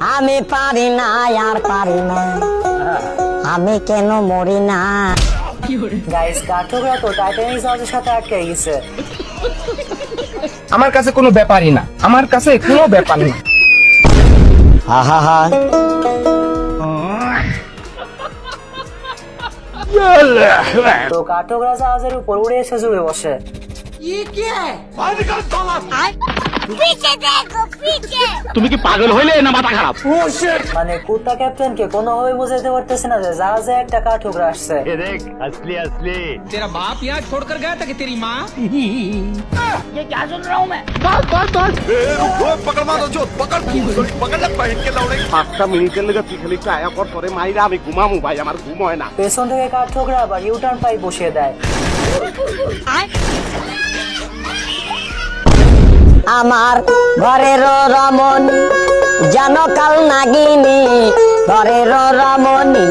আমি পারি না আর পারি না। আমি কেন মরি না? গাইস তো টাইটানিক জাহাজের সাথে আটকে গেছে? আমার কাছে কোনো ব্যাপারই না। আমার কাছে কোনো ব্যাপার না। হা হা হা। তো কাঠঠোকরা জাহাজের উপর উড়ে এসে জুড়ে বসে। মানে কুত্তা ক্যাপ্টেনকে কোনোভাবে বোঝাতে পারতেছে না যে জাহাজে একটা কাঠঠোকরা আসছে तेरा बाप यहाँ छोड़कर गया था कि तेरी माँ পাঁচটা মিনিটের লেগে তুই খালি টায়া কর পরে মাইরা আমি ঘুমামু ভাই আমার ঘুম হয় না পেছন থেকে কাঠঠোকরা আবার ইউটার্ন পাইপ বসিয়ে দেয় আমার ঘরের রমণী জানকাল কাল নাগিনী ঘরের রমণী।